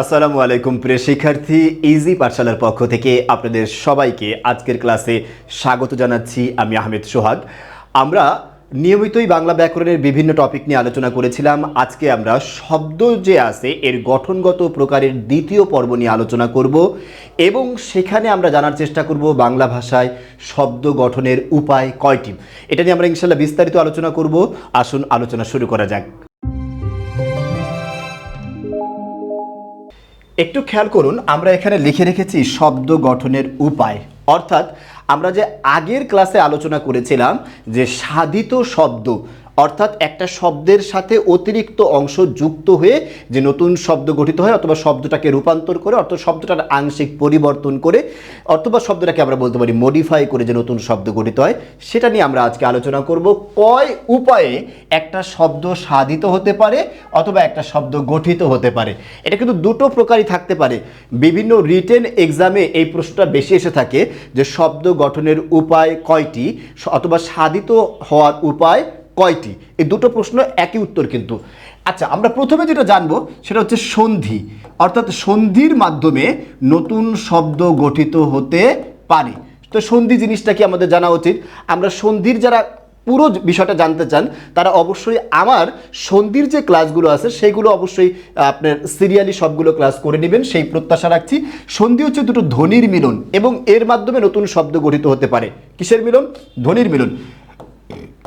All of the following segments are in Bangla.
আসসালামু আলাইকুম, প্রিয় শিক্ষার্থী। ইজি পাঠশালার পক্ষ থেকে আপনাদের সবাইকে আজকের ক্লাসে স্বাগত জানাচ্ছি আমি আহমেদ সোহাগ। আমরা নিয়মিতই বাংলা ব্যাকরণের বিভিন্ন টপিক নিয়ে আলোচনা করেছিলাম। আজকে আমরা শব্দ যে আছে, এর গঠনগত প্রকারের দ্বিতীয় পর্ব নিয়ে আলোচনা করব এবং সেখানে আমরা জানার চেষ্টা করব বাংলা ভাষায় শব্দ গঠনের উপায় কয়টি। এটা নিয়ে আমরা ইনশাল্লাহ বিস্তারিত আলোচনা করব। আসুন, আলোচনা শুরু করা যাক। একটু খেয়াল করুন, আমরা এখানে লিখে রেখেছি শব্দ গঠনের উপায়। অর্থাৎ আমরা যে আগের ক্লাসে আলোচনা করেছিলাম যে সাধিত শব্দ অর্থাৎ একটা শব্দের সাথে অতিরিক্ত অংশ যুক্ত হয়ে যে নতুন শব্দ গঠিত হয় অথবা শব্দটাকে রূপান্তর করে, অর্থাৎ শব্দটার আংশিক পরিবর্তন করে, অথবা শব্দটাকে আমরা বলতে পারি মডিফাই করে যে নতুন শব্দ গঠিত হয়, সেটা নিয়ে আমরা আজকে আলোচনা করব কয় উপায়ে একটা শব্দ সাধিত হতে পারে অথবা একটা শব্দ গঠিত হতে পারে। এটা কিন্তু দুটো প্রকারই থাকতে পারে। বিভিন্ন রিটেন এক্সামে এই প্রশ্নটা বেশি এসে থাকে যে শব্দ গঠনের উপায় কয়টি, অথবা সাধিত হওয়ার উপায় কয়টি? এই দুটো প্রশ্ন একই উত্তর কিন্তু। আচ্ছা আমরা প্রথমে যেটা জানব সেটা হচ্ছে সন্ধি। অর্থাৎ সন্ধির মাধ্যমে নতুন শব্দ গঠিত হতে পারে। তো সন্ধি জিনিসটা কি আমাদের জানা উচিত? আমরা সন্ধির যারা পুরো বিষয়টা জানতে চান, তারা অবশ্যই আমার সন্ধির যে ক্লাসগুলো আছে, সেগুলো অবশ্যই আপনার সিরিয়ালি সবগুলো ক্লাস করে নেবেন, সেই প্রত্যাশা রাখছি। সন্ধি হচ্ছে দুটো ধ্বনির মিলন এবং এর মাধ্যমে নতুন শব্দ গঠিত হতে পারে। কিসের মিলন? ধ্বনির মিলন।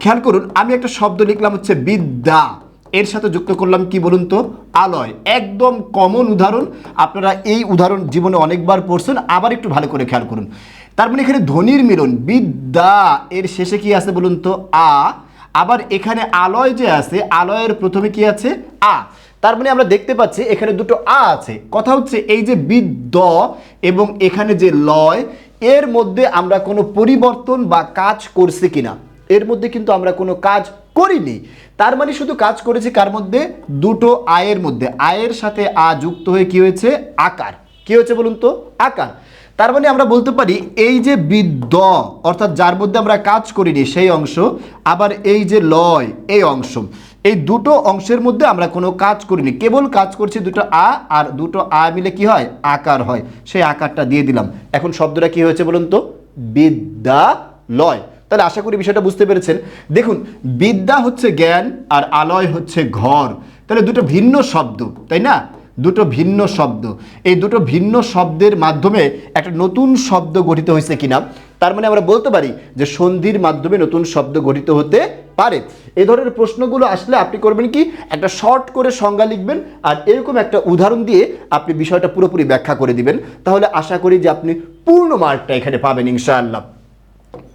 খেয়াল করুন, আমি একটা শব্দ লিখলাম হচ্ছে বিদ্যা। এর সাথে যুক্ত করলাম কি বলুন তো? আলয়। একদম কমন উদাহরণ। আপনারা এই উদাহরণ জীবনে অনেকবার পড়ছেন, আবার একটু ভালো করে খেয়াল করুন। তার মানে এখানে ধ্বনির মিলন, বিদ্যা, এর শেষে কি আছে বলুন তো? আ। আবার এখানে আলয় যে আছে, আলয়ের প্রথমে কি আছে? আ। তার মানে আমরা দেখতে পাচ্ছি এখানে দুটো আ আছে। কথা হচ্ছে এই যে বিদ্য এবং এখানে যে লয়, এর মধ্যে আমরা কোনো পরিবর্তন বা কাজ করছি কিনা। এর মধ্যে কিন্তু আমরা কোনো কাজ করিনি। তার মানে শুধু কাজ করেছি কার মধ্যে? দুটো আয়ের মধ্যে। আয়ের সাথে আ যুক্ত হয়ে কি হয়েছে? আকার। কি হয়েছে বলুন তো? আকার। তার মানে আমরা বলতে পারি এই যে বিদ্য অর্থাৎ যার মধ্যে আমরা কাজ করিনি সেই অংশ, আবার এই যে লয়, এই অংশ। এই দুটো অংশের মধ্যে আমরা কোনো কাজ করিনি। কেবল কাজ করছি দুটো আ আর দুটো আ মিলে কি হয়? আকার হয়। সেই আকারটা দিয়ে দিলাম। এখন শব্দটা কি হয়েছে বলুন তো? বিদ্যালয় তাহলে আশা করি বিষয়টা বুঝতে পেরেছেন। দেখুন, বিদ্যা হচ্ছে জ্ঞান আর আলয় হচ্ছে ঘর। তাহলে দুটো ভিন্ন শব্দ, তাই না? দুটো ভিন্ন শব্দ। এই দুটো ভিন্ন শব্দের মাধ্যমে একটা নতুন শব্দ গঠিত হয়েছে কিনা, তার মানে আমরা বলতে পারি যে সন্ধির মাধ্যমে নতুন শব্দ গঠিত হতে পারে। এই ধরনের প্রশ্নগুলো আসলে আপনি করবেন কি? একটা শর্ট করে সংজ্ঞা লিখবেন আর এরকম একটা উদাহরণ দিয়ে আপনি বিষয়টা পুরোপুরি ব্যাখ্যা করে দিবেন। তাহলে আশা করি যে আপনি পূর্ণ মার্কটা এখানে পাবেন ইনশাআল্লাহ।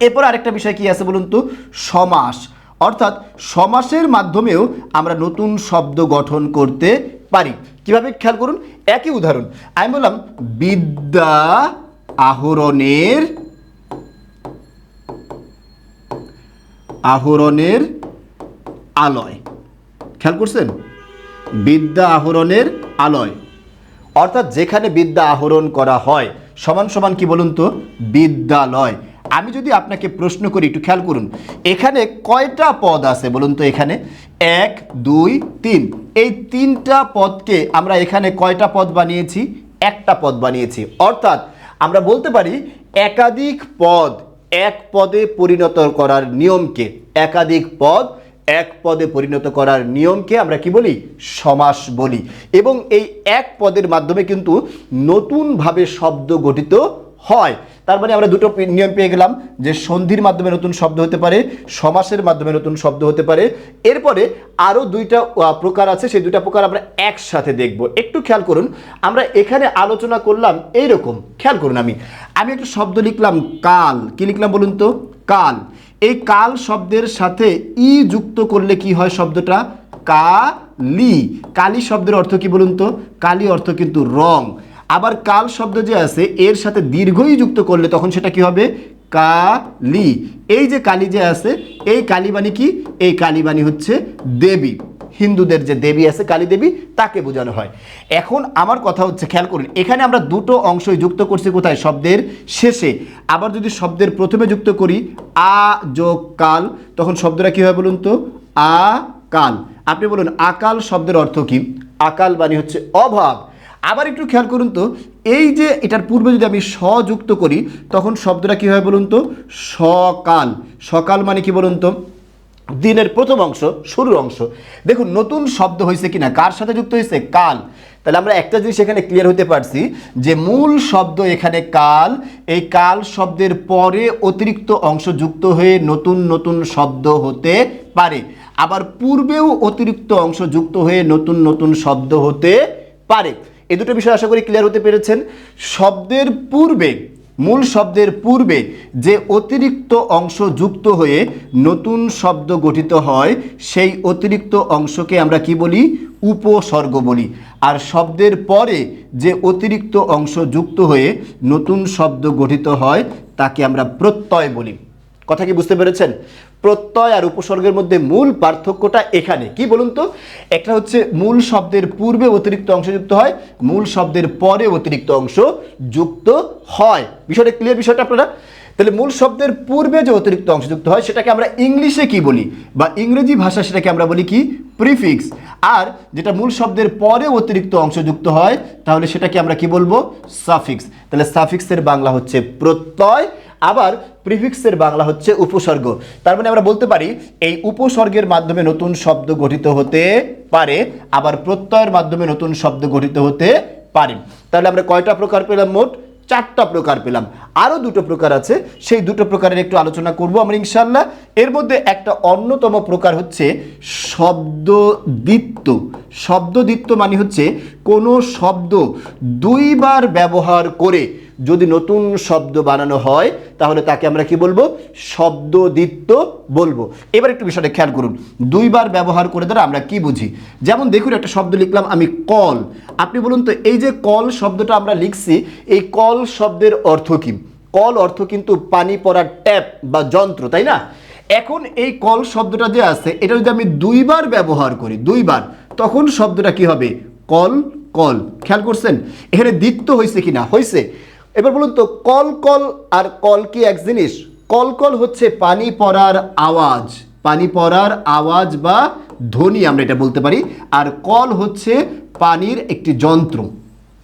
এরপর আরেকটা বিষয় কি আছে বলুন তো? সমাস। অর্থাৎ সমাসের মাধ্যমেও আমরা নতুন শব্দ গঠন করতে পারি। কীভাবে? খেয়াল করুন, একই উদাহরণ। আমি বললাম, বিদ্যা আহরণের আহরণের আলয়। খেয়াল করছেন? বিদ্যা আহরণের আলয়। অর্থাৎ যেখানে বিদ্যা আহরণ করা হয়, সমান সমান কি বলুন তো? বিদ্যালয়। আমি যদি আপনাকে প্রশ্ন করি, একটু খেয়াল করুন। এখানে কয়টা পদ আছে বলুন তো এখানে? এক, দুই, তিন। এই তিনটা পদকে আমরা এখানে কয়টা পদ বানিয়েছি? একটা পদ বানিয়েছি। অর্থাৎ আমরা বলতে পারি, একাধিক পদ এক পদে পরিণত করার নিয়মকে, একাধিক পদ এক পদে পরিণত করার নিয়মকে আমরা কি বলি? সমাস বলি। এবং এই এক পদের মাধ্যমে কিন্তু নতুনভাবে শব্দ গঠিত হয়। তার মানে আমরা দুটো নিয়ম পেয়ে গেলাম যে সন্ধির মাধ্যমে নতুন শব্দ হতে পারে, সমাসের মাধ্যমে নতুন শব্দ হতে পারে। এরপরে আরও দুইটা প্রকার আছে, সেই দুইটা প্রকার আমরা একসাথে দেখব। একটু খেয়াল করুন, আমরা এখানে আলোচনা করলাম এই রকম খেয়াল করুন আমি। আমি একটা শব্দ লিখলাম কাল। কি লিখলাম বলুন তো? কাল। এই কাল শব্দের সাথে ই যুক্ত করলে কি হয় শব্দটা? কালি। কালি শব্দের অর্থ কি বলুন তো? কালি অর্থ কিন্তু রং। আবার কাল শব্দ যে আছে, এর সাথে দীর্ঘই যুক্ত করলে তখন সেটা কি হবে? কালি। এই যে কালী যে আছে, এই কালীবাণী কি? এই কালীবাণী হচ্ছে দেবী। হিন্দুদের যে দেবী আছে, কালী দেবী, তাকে বোঝানো হয়। এখন আমার কথা হচ্ছে, খেয়াল করুন, এখানে আমরা দুটো অংশই যুক্ত করছি কোথায়? শব্দের শেষে। আবার যদি শব্দের প্রথমে যুক্ত করি, আ যোগ কাল, তখন শব্দটা কী হয় বলুন তো? আ, কাল। আপনি বলুন, আকাল শব্দের অর্থ কি? আকাল বাণী হচ্ছে অভাব। আবার একটু খেয়াল করুন তো, এই যে এটার পূর্বে যদি আমি স যুক্ত করি, তখন শব্দটা কি হয় বলুন তো? সকাল। সকাল মানে কি বলুন তো? দিনের প্রথম অংশ, শুরুর অংশ। দেখুন, নতুন শব্দ হয়েছে কিনা, কার সাথে যুক্ত হয়েছে? কাল। তাহলে আমরা একটা জিনিস এখানে ক্লিয়ার হতে পারছি, যে মূল শব্দ এখানে কাল, এই কাল শব্দের পরে অতিরিক্ত অংশ যুক্ত হয়ে নতুন নতুন শব্দ হতে পারে। আবার পূর্বেও অতিরিক্ত অংশ যুক্ত হয়ে নতুন নতুন শব্দ হতে পারে। এই দুটো বিষয় আশা করি ক্লিয়ার হতে পেরেছেন। শব্দের পূর্বে, মূল শব্দের পূর্বে যে অতিরিক্ত অংশ যুক্ত হয়ে নতুন শব্দ গঠিত হয়, সেই অতিরিক্ত অংশকে আমরা কি বলি? উপসর্গ বলি। আর শব্দের পরে যে অতিরিক্ত অংশ যুক্ত হয়ে নতুন শব্দ গঠিত হয়, তাকে আমরা প্রত্যয় বলি। কথা কি বুঝতে পেরেছেন? প্রত্যয় আর উপসর্গের মধ্যে মূল পার্থক্যটা এখানে। কি বলুন তো? একটা হচ্ছে মূল শব্দের পূর্বে অতিরিক্ত অংশ যুক্ত হয়, মূল শব্দের পরে অতিরিক্ত অংশ যুক্ত হয়। বিষয়টা ক্লিয়ার বিষয়টা আপনারা? তাহলে মূল শব্দের পূর্বে যে অতিরিক্ত অংশ যুক্ত হয়, সেটাকে আমরা ইংলিশে কি বলি? বা ইংরেজি ভাষা সেটাকে আমরা বলি কি? প্রিফিক্স আর যেটা মূল শব্দের পরে অতিরিক্ত অংশ যুক্ত হয়, তাহলে সেটাকে আমরা কি বলব? সাফিক্স তাহলে সাফিক্সের বাংলা হচ্ছে প্রত্যয় আবার প্রিফিক্সের বাংলা হচ্ছে উপসর্গ। তার মানে আমরা বলতে পারি, এই উপসর্গের মাধ্যমে নতুন শব্দ গঠিত হতে পারে, আবার প্রত্যয়ের মাধ্যমে নতুন শব্দ গঠিত হতে পারে। তাহলে আমরা কয়টা প্রকার পেলাম মোট? চারটা প্রকার পেলাম। আরও দুটো প্রকার আছে, সেই দুটো প্রকারের একটু আলোচনা করব আমরা ইনশাল্লাহ এর মধ্যে একটা অন্যতম প্রকার হচ্ছে শব্দদিত্য শব্দদিত্য মানে হচ্ছে কোনো শব্দ দুইবার ব্যবহার করে যদি নতুন শব্দ বানানো হয়, তাহলে তাকে আমরা কি বলব? শব্দদিত্য বলব। এবার একটু বিষয়টা খেয়াল করুন। দুইবার ব্যবহার করে দ্বারা আমরা কি বুঝি? যেমন দেখুন, একটা শব্দ লিখলাম আমি কল। আপনি বলুন তো, এই যে কল শব্দটা আমরা লিখছি, এই কল শব্দের অর্থ কি? কল অর্থ কিন্তু পানি পড়ার ট্যাপ বা যন্ত্র, তাই না? এখন এই কল শব্দটা যে আছে, এটা যদি আমি দুইবার ব্যবহার করি, দুইবার, তখন শব্দটা কি হবে? Call call. খেয়াল করছেন? এখানে দ্বিত্ব হয়েছে কি না হয়েছে এবার বলুন তো, কল কল আর কল কি এক জিনিস? কল কল হচ্ছে পানি পড়ার আওয়াজ। পানি পড়ার আওয়াজ বা ধ্বনি আমরা এটা বলতে পারি। আর কল হচ্ছে পানির একটি যন্ত্র।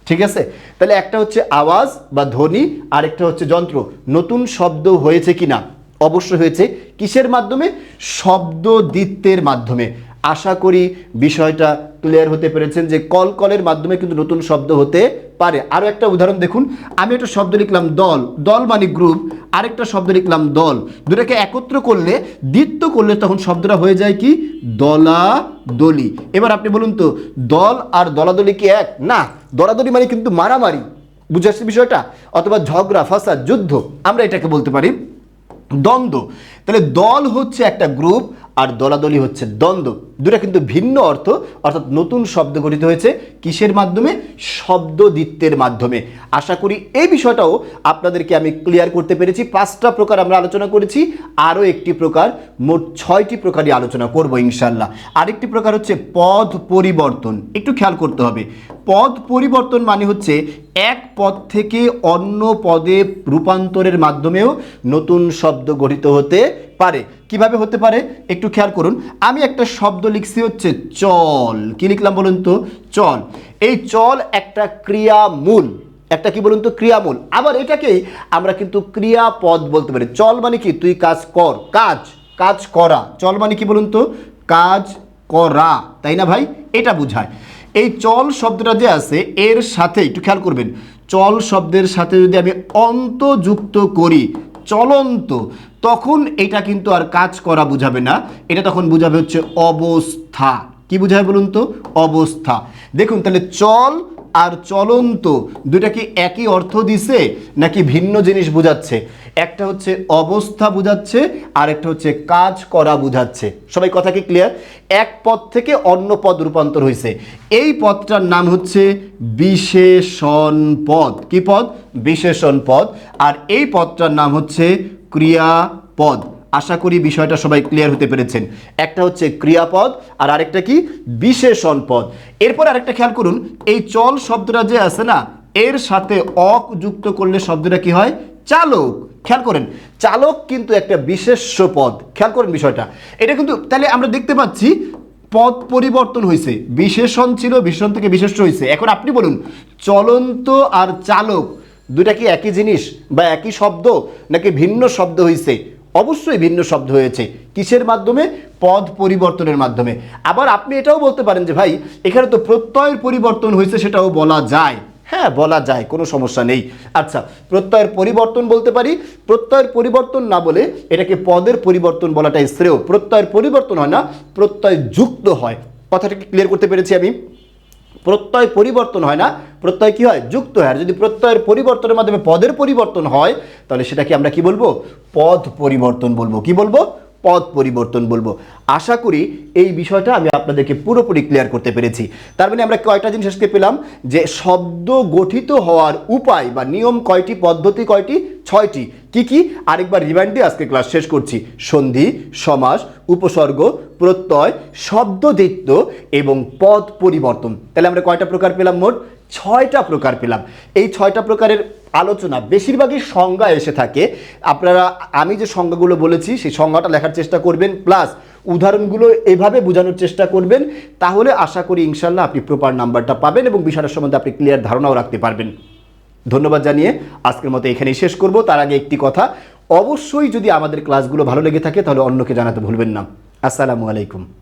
ঠিক আছে? তাহলে একটা হচ্ছে আওয়াজ বা ধ্বনি আর একটা হচ্ছে যন্ত্র। নতুন শব্দ হয়েছে কি না অবশ্যই হয়েছে। কিসের মাধ্যমে? শব্দদিত্বের মাধ্যমে। আশা করি বিষয়টা ক্লিয়ার হতে পেরেছেন যে কল কলের মাধ্যমে কিন্তু নতুন শব্দ হতে পারে। আরও একটা উদাহরণ দেখুন। আমি একটা শব্দ লিখলাম দল। দল মানে গ্রুপ আরেকটা শব্দ লিখলাম দল। দুটাকে একত্র করলে, দ্বিত্ব করলে তখন শব্দটা হয়ে যায় কি? দলা দলি এবার আপনি বলুন তো, দল আর দলাদলি কি এক? না, দলাদলি মানে কিন্তু মারামারি। বুঝে আসছে বিষয়টা? অথবা ঝগড়া ফাসাদ যুদ্ধ। আমরা এটাকে বলতে পারি দ্বন্দ্ব। তাহলে দল হচ্ছে একটা গ্রুপ আর দলাদলি হচ্ছে দ্বন্দ্ব। দুটা কিন্তু ভিন্ন অর্থ, অর্থাৎ নতুন শব্দ গঠিত হয়েছে কিসের মাধ্যমে? শব্দদিত্বের মাধ্যমে। আশা করি এই বিষয়টাও আপনাদেরকে আমি ক্লিয়ার করতে পেরেছি। পাঁচটা প্রকার আমরা আলোচনা করেছি, আরও একটি প্রকার, মোট ছয়টি প্রকারই আলোচনা করব ইনশাল্লাহ আরেকটি প্রকার হচ্ছে পদ পরিবর্তন। একটু খেয়াল করতে হবে। পদ পরিবর্তন মানে হচ্ছে এক পদ থেকে অন্য পদে রূপান্তরের মাধ্যমেও নতুন শব্দ গঠিত হতে পারে। কীভাবে হতে পারে? একটু খেয়াল করুন। আমি একটা শব্দ লিখছি হচ্ছে চল। কি লিখলাম বলুন তো? চল। এই চল একটা ক্রিয়ামূল। একটা কি বলুন তো? ক্রিয়ামূল। আবার এটাকেই আমরা কিন্তু ক্রিয়াপদ বলতে পারি। চল মানে কি? তুই কাজ কর। কাজ। কাজ করা। চল মানে কি বলুন তো? কাজ করা। তাই না ভাই? এটা বোঝায়। এই চল শব্দটা যে আছে, এর সাথে একটু খেয়াল করবেন। চল শব্দের সাথে যদি আমি অন্ত যুক্ত করি চলন্ত, তখন এটা কিন্তু আর কাজ করা বুঝাবে না। এটা তখন বুঝাবে হচ্ছে অবস্থা। কি বুঝায় বলুন তো? অবস্থা। দেখুন, তাহলে চল আর চলন্ত দুটা কি একই অর্থ দিছে নাকি ভিন্ন জিনিস বোঝাচ্ছে? একটা হচ্ছে অবস্থা বোঝাচ্ছে আর একটা হচ্ছে কাজ করা বোঝাচ্ছে। সবাই কথা কি ক্লিয়ার এক পদ থেকে অন্য পদ রূপান্তর হয়েছে এই পদটার নাম হচ্ছে বিশেষণ পদ। কি পদ? বিশেষণ পদ। আর এই পদটার নাম হচ্ছে ক্রিয়াপদ। আশা করি বিষয়টা সবাই ক্লিয়ার হতে পেরেছেন। একটা হচ্ছে ক্রিয়াপদ, আর আরেকটা কি? বিশেষণ পদ। এরপর আরেকটা খেয়াল করুন, এই চল শব্দটা যে আছে না, এর সাথে অক যুক্ত করলে শব্দটা কি হয়? চালক। খেয়াল করেন, চালক কিন্তু একটা বিশেষ্য পদ। খেয়াল করেন বিষয়টা। এটা কিন্তু, তাহলে আমরা দেখতে পাচ্ছি, পদ পরিবর্তন হয়েছে বিশেষণ ছিল, বিশেষণ থেকে বিশেষ্য হয়েছে এখন আপনি বলুন, চলন্ত আর চালক দুটা কি একই জিনিস বা একই শব্দ, নাকি ভিন্ন শব্দ হয়েছে অবশ্যই ভিন্ন শব্দ হয়েছে। কিসের মাধ্যমে? পদ পরিবর্তনের মাধ্যমে। আবার আপনি এটাও বলতে পারেন যে, ভাই, এখানে তো প্রত্যয়ের পরিবর্তন হয়েছে, সেটাও বলা যায়। হ্যাঁ বলা যায়, কোনো সমস্যা নেই। আচ্ছা প্রত্যয়ের পরিবর্তন বলতে পারি? প্রত্যয়ের পরিবর্তন না বলে এটাকে পদের পরিবর্তন বলাটাই শ্রেয়। প্রত্যয়ের পরিবর্তন হয় না, প্রত্যয় যুক্ত হয়। কথাটাকে ক্লিয়ার করতে পেরেছি আমি? প্রত্যয় পরিবর্তন হয় না। প্রত্যয় কি হয়? যুক্ত হয়। আর যদি প্রত্যয়ের পরিবর্তনের মাধ্যমে পদের পরিবর্তন হয়, তাহলে সেটাকে আমরা কি বলব? পদ পরিবর্তন বলব। কি বলব? পদ পরিবর্তন বলব। আশা করি এই বিষয়টা আমি আপনাদেরকে পুরোপুরি ক্লিয়ার করতে পেরেছি। তার মানে আমরা কয়টা জিনিস আজকে পেলাম? যে শব্দ গঠিত হওয়ার উপায় বা নিয়ম কয়টি, পদ্ধতি কয়টি ছয়টি। কি কি? আরেকবার রিমাইন্ড দিয়ে আজকে ক্লাস শেষ করছি। সন্ধি, সমাস, উপসর্গ, প্রত্যয়, শব্দদিত্য এবং পদ পরিবর্তন। তাহলে আমরা কয়টা প্রকার পেলাম মোট? ছয়টা প্রকার পেলাম। এই ছয়টা প্রকারের আলোচনা বেশিরভাগই সংজ্ঞা এসে থাকে। আপনারা, আমি যে সংজ্ঞাগুলো বলেছি, সেই সংজ্ঞাটা লেখার চেষ্টা করবেন। প্লাস উদাহরণগুলো এভাবে বোঝানোর চেষ্টা করবেন। তাহলে আশা করি ইনশাল্লাহ আপনি প্রপার নাম্বারটা পাবেন এবং বিষয়টার সম্বন্ধে আপনি ক্লিয়ার ধারণাও রাখতে পারবেন। ধন্যবাদ জানিয়ে আজকের মতো এখানেই শেষ করব। তার আগে একটি কথা, অবশ্যই যদি আমাদের ক্লাসগুলো ভালো লেগে থাকে তাহলে অন্যকে জানাতে ভুলবেন না। আসসালামু আলাইকুম।